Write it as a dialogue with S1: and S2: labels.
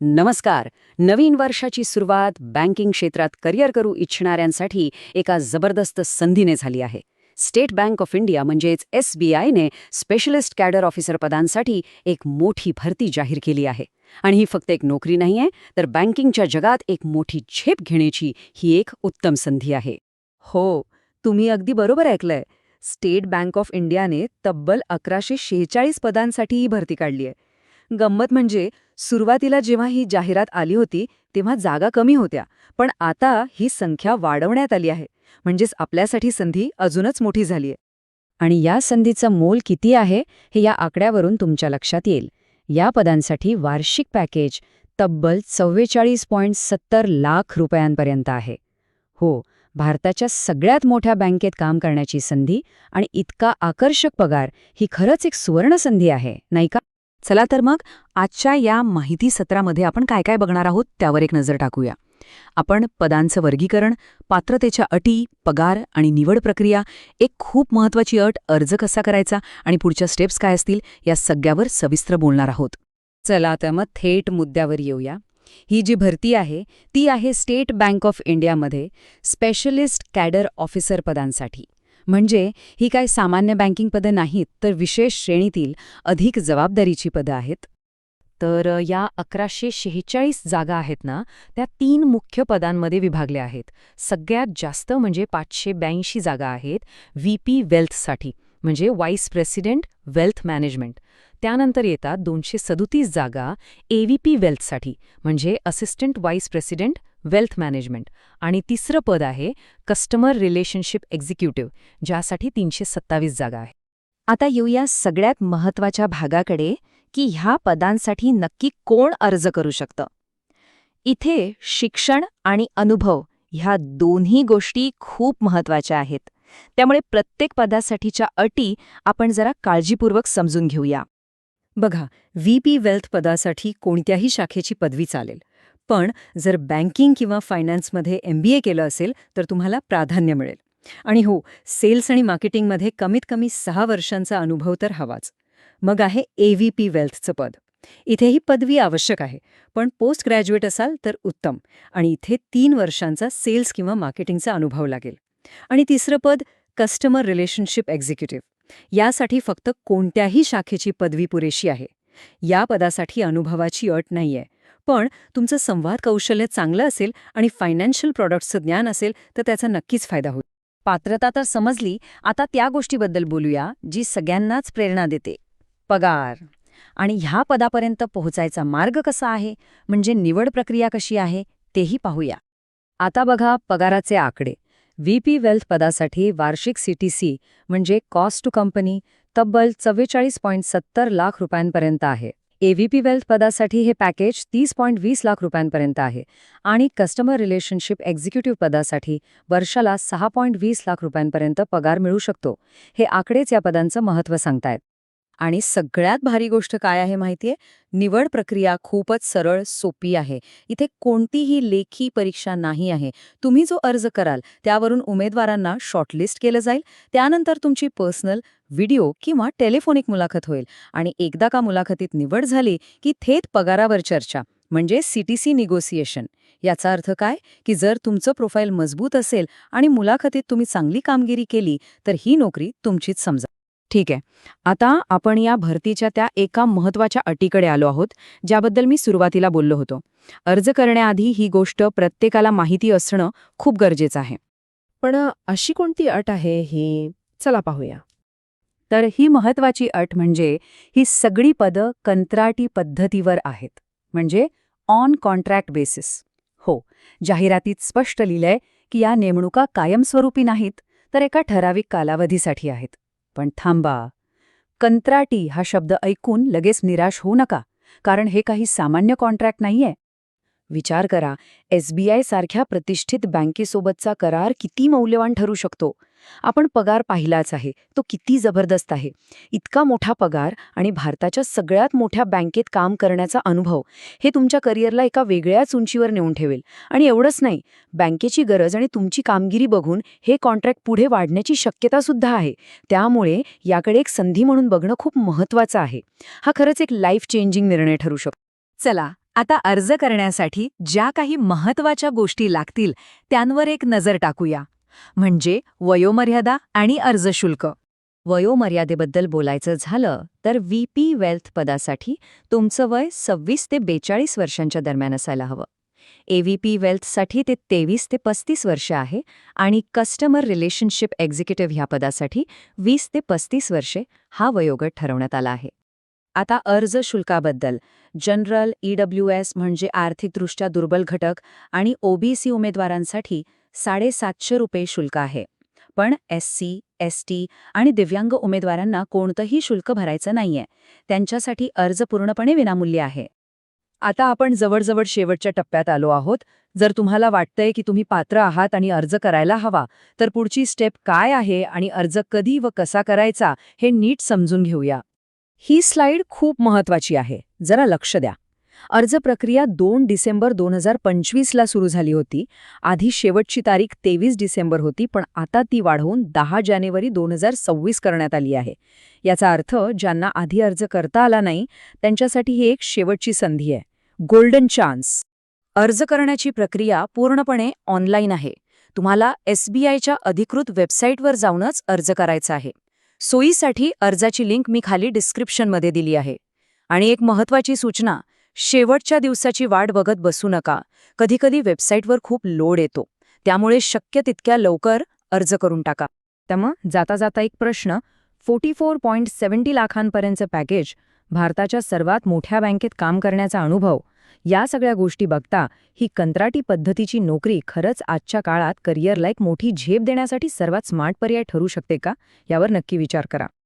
S1: नमस्कार. नवीन वर्षाची सुरुवात बँकिंग क्षेत्रात करिअर करू इच्छिणाऱ्यांसाठी एका जबरदस्त संधीने झाली आहे. स्टेट बँक ऑफ इंडिया म्हणजेच एस बी आयने स्पेशलिस्ट कॅडर ऑफिसर पदांसाठी एक मोठी भरती जाहीर केली आहे. आणि ही फक्त एक नोकरी नाही आहे तर बँकिंगच्या जगात एक मोठी झेप घेण्याची ही एक उत्तम संधी आहे.
S2: हो तुम्ही अगदी बरोबर ऐकलंय. स्टेट बँक ऑफ इंडियाने तब्बल अकराशे शेहेचाळीस पदांसाठी ही भरती काढली आहे गंमत म्हणजे सुरुवातीला जेव्हा ही जाहिरात आली होती तेव्हा जागा कमी होत्या. पण आता ही संख्या वाढवण्यात आली आहे. म्हणजेच आपल्यासाठी संधी अजूनच मोठी झालीय.
S1: आणि या संधीचं मोल किती आहे हे या आकड्यावरून तुमच्या लक्षात येईल. या पदांसाठी वार्षिक पॅकेज तब्बल चव्वेचाळीस पॉईंट सत्तर लाख रुपयांपर्यंत आहे. हो भारताच्या सगळ्यात मोठ्या बँकेत काम करण्याची संधी आणि इतका आकर्षक पगार ही खरंच एक सुवर्ण संधी आहे नाही का?
S2: चला तर मग आजच्या या माहिती सत्रामध्ये आपण काय काय बघणार आहोत त्यावर एक नजर टाकूया. आपण पदांचं वर्गीकरण पात्रतेच्या अटी पगार आणि निवड प्रक्रिया एक खूप महत्वाची अट अर्ज कसा करायचा आणि पुढच्या स्टेप्स काय असतील या सगळ्यावर सविस्तर बोलणार आहोत.
S1: चला तर मग थेट मुद्द्यावर येऊया. ही जी भरती आहे ती आहे स्टेट बँक ऑफ इंडियामध्ये स्पेशलिस्ट कॅडर ऑफिसर पदांसाठी. म्हणजे ही काय सामान्य बँकिंग पदं नाहीत तर विशेष श्रेणीतील अधिक जबाबदारीची पदं आहेत. तर या अकराशे शेहेचाळीस जागा आहेत ना त्या तीन मुख्य पदांमध्ये विभागल्या आहेत. सगळ्यात जास्त म्हणजे पाचशे ब्याऐंशी जागा आहेत व्ही पी वेल्थसाठी म्हणजे वाईस प्रेसिडेंट वेल्थ मॅनेजमेंट. त्यानंतर येतात दोनशे सदोतीस जागा ए एव्हीपी वेल्थसाठी म्हणजे assistant vice president wealth management आणि तिसरं पद आहे कस्टमर रिलेशनशिप एक्झिक्युटिव्ह ज्यासाठी तीनशे सत्तावीस जागा आहे.
S2: आता येऊया सगळ्यात महत्त्वाच्या भागाकडे की ह्या पदांसाठी नक्की कोण अर्ज करू शकतं. इथे शिक्षण आणि अनुभव ह्या दोन्ही गोष्टी खूप महत्त्वाच्या आहेत. त्यामुळे प्रत्येक पदासाठीच्या अटी आपण जरा काळजीपूर्वक समजून घेऊया.
S1: बघा व्ही पी वेल्थ पदासाठी कोणत्याही शाखेची पदवी चालेल. पण जर बँकिंग किंवा फायनान्समध्ये एम बी ए केलं असेल तर तुम्हाला प्राधान्य मिळेल. आणि हो सेल्स आणि मार्केटिंगमध्ये कमीत कमी सहा वर्षांचा अनुभव तर हवाच. मग आहे ए व्ही पी वेल्थचं पद. इथे ही पदवी आवश्यक आहे पण पोस्ट ग्रॅज्युएट असाल तर उत्तम आणि इथे तीन वर्षांचा सेल्स किंवा मार्केटिंगचा अनुभव लागेल. आणि तिसरं पद कस्टमर रिलेशनशिप एक्झिक्युटिव्ह. यासाठी फक्त कोणत्याही शाखेची पदवी पुरेशी आहे. या पदासाठी अनुभवाची अट नाहीये. पण तुमचं संवाद कौशल्य चांगलं असेल आणि फायनान्शियल प्रॉडक्ट्सचं ज्ञान असेल तर त्याचा नक्कीच फायदा होईल. पात्रता तर समजली आता त्या गोष्टीबद्दल बोलूया जी सगळ्यांनाच प्रेरणा देते. पगार. आणि ह्या पदापर्यंत पोहोचायचा मार्ग कसा आहे? म्हणजे निवड प्रक्रिया कशी आहे? तेही पाहूया. आता बघा पगाराचे आकडे. व्हीपी वेल्थ पदासाठी वार्षिक सीटीसी म्हणजे कॉस्ट टू कंपनी तब्बल चव्वेचाळीस पॉईंट सत्तर लाख रुपयांपर्यंत आहे. एव्हीपी वेल्थ पदासाठी हे पॅकेज तीस पॉईंट वीस लाख रुपयांपर्यंत आहे. आणि कस्टमर रिलेशनशिप एक्झिक्युटिव्ह पदासाठी वर्षाला सहा पॉईंट वीस लाख रुपयांपर्यंत पगार मिळू शकतो. हे आकडेच या पदांचं महत्त्व सांगतायत. आणि सगळ्यात भारी गोष्ट काय आहे माहितीये? निवड प्रक्रिया खूपच सरळ सोपी आहे. इथे कोणतीही लेखी परीक्षा नाही आहे. तुम्ही जो अर्ज कराल त्यावरून उमेदवारांना शॉर्टलिस्ट केलं जाईल. त्यानंतर तुमची पर्सनल व्हिडिओ किंवा टेलिफोनिक मुलाखत होईल. आणि एकदा का मुलाखतीत निवड झाली की थेट पगारावर चर्चा म्हणजे सीटीसी निगोसिएशन. याचा अर्थ काय? की जर तुमचं प्रोफाईल मजबूत असेल आणि मुलाखतीत तुम्ही चांगली कामगिरी केली तर ही नोकरी तुमचीच समजा ठीक आहे. आता आपण या भरतीच्या त्या एका महत्त्वाच्या अटीकडे आलो आहोत ज्याबद्दल मी सुरुवातीला बोललो होतो. अर्ज करण्याआधी ही गोष्ट प्रत्येकाला माहिती असणं खूप गरजेचं आहे.
S2: पण अशी कोणती अट आहे ही? चला पाहूया.
S1: तर ही महत्वाची अट म्हणजे ही सगळी पदं कंत्राटी पद्धतीवर आहेत. म्हणजे ऑन कॉन्ट्रॅक्ट बेसिस हो जाहिरातीत स्पष्ट लिहिलंय की या नेमणुका कायमस्वरूपी नाहीत तर एका ठराविक कालावधीसाठी आहेत. पण थांबा. कंत्राटी हा शब्द ऐकून लगेच निराश होऊ नका कारण हे काही सामान्य कॉन्ट्रॅक्ट नाहीये. विचार करा एसबीआय सारख्या प्रतिष्ठित बँकेसोबतचा करार किती मौल्यवान ठरू शकतो? आपण पगार पाहिलाच आहे. तो किती जबरदस्त आहे. इतका मोठा पगार आणि भारताच्या सगळ्यात मोठ्या बँकेत काम करण्याचा अनुभव हे तुमच्या करिअरला एका वेगळ्याच उंचीवर नेऊन ठेवेल. आणि एवढंच नाही बँकेची गरज आणि तुमची कामगिरी बघून हे कॉन्ट्रॅक्ट पुढे वाढण्याची शक्यता सुद्धा आहे. त्यामुळे याकडे एक संधी म्हणून बघणं खूप महत्वाचं आहे. हा खरंच एक लाईफ चेंजिंग निर्णय ठरू शकतो
S2: चला
S1: आता अर्ज करण्यासाठी ज्या काही महत्त्वाच्या गोष्टी लागतील त्यांवर एक नजर टाकूया. म्हणजे वयोमर्यादा आणि अर्ज शुल्क.
S3: वयोमर्यादेबद्दल बोलायचं झालं तर व्ही पी वेल्थ पदासाठी तुमचं वय सव्वीस ते बेचाळीस वर्षांच्या दरम्यान असायला हवं. एव्हीपी वेल्थसाठी ते तेवीस ते पस्तीस वर्ष आहे आणि कस्टमर रिलेशनशिप एक्झिक्युटिव्ह ह्या पदासाठी वीस ते पस्तीस वर्षे हा वयोगट ठरवण्यात आला आहे. आता अर्ज शुल्काबद्दल. जनरल ईडब्ल्यू एस म्हणजे आर्थिकदृष्ट्या दुर्बल घटक आणि ओबीसी उमेदवारांसाठी साडेसातशे रुपये शुल्क आहे. पण एस सी एस टी आणि दिव्यांग उमेदवारांना कोणतंही शुल्क भरायचं नाहीये. त्यांच्यासाठी अर्ज पूर्णपणे विनामूल्य आहे.
S1: आता आपण जवळजवळ शेवटच्या टप्प्यात आलो आहोत. जर तुम्हाला वाटतंय की तुम्ही पात्र आहात आणि अर्ज करायला हवा तर पुढची स्टेप काय आहे आणि अर्ज कधी व कसा करायचा हे नीट समजून घेऊया. ही स्लाइड खूप महत्वाची आहे. जरा लक्ष द्या. अर्ज प्रक्रिया दोन डिसेंबर दोन हजार पंचवीसला सुरू झाली होती. आधी शेवटची तारीख तेवीस डिसेंबर होती पण आता ती वाढवून दहा जानेवारी दोन हजार सव्वीस करण्यात आली आहे. याचा अर्थ ज्यांना आधी अर्ज करता आला नाही त्यांच्यासाठी ही एक शेवटची संधी आहे. गोल्डन चान्स अर्ज करण्याची प्रक्रिया पूर्णपणे ऑनलाईन आहे. तुम्हाला एसबीआयच्या अधिकृत वेबसाईटवर जाऊनच अर्ज करायचा आहे. सोयीसाठी अर्जाची लिंक मी खाली डिस्क्रिप्शनमध्ये दिली आहे. आणि एक महत्वाची सूचना शेवटच्या दिवसाची वाट बघत बसू नका. कधीकधी वेबसाईटवर खूप लोड येतो. त्यामुळे शक्य तितक्या लवकर अर्ज करून टाका. त्यामुळं जाता जाता एक प्रश्न. फोर्टी फोर पॉईंट सेव्हन्टी लाखांपर्यंतचं पॅकेज भारताच्या सर्वात मोठ्या बँकेत काम करण्याचा अनुभव या सगळ्या गोष्टी बघता ही कंत्राटी पद्धतीची नोकरी खरंच आजच्या काळात करिअरला एक मोठी झेप देण्यासाठी सर्वात स्मार्ट पर्याय ठरू शकते का? यावर नक्की विचार करा.